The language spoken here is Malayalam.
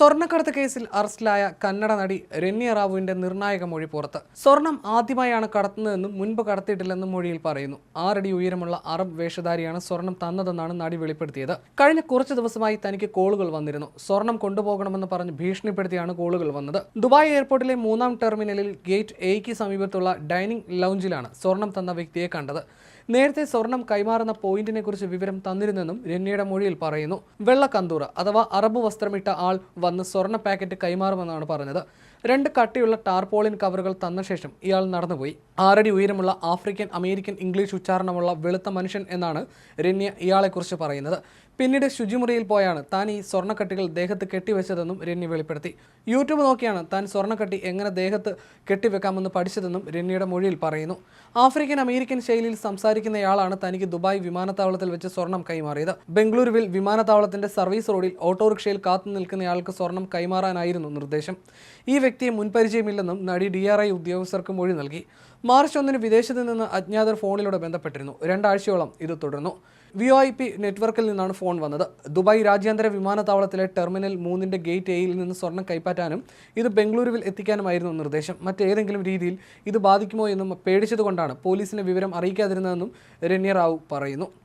സ്വർണക്കടത്ത് കേസിൽ അറസ്റ്റിലായ കന്നഡ നടി രണ്യ റാവുവിന്റെ നിർണായക മൊഴി പുറത്ത്. സ്വർണം ആദ്യമായാണ് കടത്തുന്നതെന്നും മുൻപ് കടത്തിയിട്ടില്ലെന്നും മൊഴിയിൽ പറയുന്നു. ആറടി ഉയരമുള്ള അറബ് വേഷധാരിയാണ് സ്വർണം തന്നതെന്നാണ് നടി വെളിപ്പെടുത്തിയത്. കഴിഞ്ഞ കുറച്ച് ദിവസമായി തനിക്ക് കോളുകൾ വന്നിരുന്നു. സ്വർണം കൊണ്ടുപോകണമെന്ന് പറഞ്ഞ് ഭീഷണിപ്പെടുത്തിയാണ് കോളുകൾ വന്നത്. ദുബായ് എയർപോർട്ടിലെ മൂന്നാം ടെർമിനലിൽ ഗേറ്റ് എയ്ക്ക് സമീപത്തുള്ള ഡൈനിങ് ലൗഞ്ചിലാണ് സ്വർണം തന്ന വ്യക്തിയെ കണ്ടത്. നേരത്തെ സ്വർണം കൈമാറുന്ന പോയിന്റിനെ കുറിച്ച് വിവരം തന്നിരുന്നെന്നും രന്യയുടെ മൊഴിയിൽ പറയുന്നു. വെള്ളക്കന്തൂറ അഥവാ അറബ് വസ്ത്രമിട്ട ആൾ വന്ന് സ്വർണ പാക്കറ്റ് കൈമാറുമെന്നാണ് പറഞ്ഞത്. രണ്ട് കട്ടിയുള്ള ടാർപോളിൻ കവറുകൾ തന്ന ശേഷം ഇയാൾ നടന്നുപോയി. ആറടി ഉയരമുള്ള ആഫ്രിക്കൻ അമേരിക്കൻ ഇംഗ്ലീഷ് ഉച്ചാരണമുള്ള വെളുത്ത മനുഷ്യൻ എന്നാണ് രമ്യ ഇയാളെക്കുറിച്ച് പറയുന്നത്. പിന്നീട് ശുചിമുറിയിൽ പോയാണ് താൻ ഈ സ്വർണക്കട്ടികൾ ദേഹത്ത് കെട്ടിവെച്ചതെന്നും രമ്യ വെളിപ്പെടുത്തി. യൂട്യൂബ് നോക്കിയാണ് താൻ സ്വർണക്കട്ടി എങ്ങനെ ദേഹത്ത് കെട്ടിവെക്കാമെന്ന് പഠിച്ചതെന്നും രമ്യയുടെ മൊഴിയിൽ പറയുന്നു. ആഫ്രിക്കൻ അമേരിക്കൻ ശൈലിയിൽ സംസാരിക്കുന്നയാളാണ് തനിക്ക് ദുബായ് വിമാനത്താവളത്തിൽ വെച്ച് സ്വർണം കൈമാറിയത്. ബംഗളൂരുവിൽ വിമാനത്താവളത്തിന്റെ സർവീസ് റോഡിൽ ഓട്ടോറിക്ഷയിൽ കാത്തു നിൽക്കുന്നയാൾക്ക് സ്വർണം കൈമാറാനായിരുന്നു നിർദ്ദേശം. ഈ വ്യക്തിയെ മുൻപരിചയമില്ലെന്നും നടി ഡി ആർ ഐ ഉദ്യോഗസ്ഥർക്ക് മൊഴി നൽകി. മാർച്ച് ഒന്നിന് വിദേശത്ത് നിന്ന് അജ്ഞാതർ ഫോണിലൂടെ ബന്ധപ്പെട്ടിരുന്നു. രണ്ടാഴ്ചയോളം ഇത് തുടർന്നു. വി ഐ പി നെറ്റ്വർക്കിൽ നിന്നാണ് ഫോൺ വന്നത്. ദുബായ് രാജ്യാന്തര വിമാനത്താവളത്തിലെ ടെർമിനൽ മൂന്നിന്റെ ഗേറ്റ് എയിൽ നിന്ന് സ്വർണം കൈപ്പറ്റാനും ഇത് ബംഗളൂരുവിൽ എത്തിക്കാനുമായിരുന്നു നിർദ്ദേശം. മറ്റേതെങ്കിലും രീതിയിൽ ഇത് ബാധിക്കുമോ എന്നും പേടിച്ചതുകൊണ്ടാണ് പോലീസിനെ വിവരം അറിയിക്കാതിരുന്നതെന്നും രണ്യ റാവു പറയുന്നു.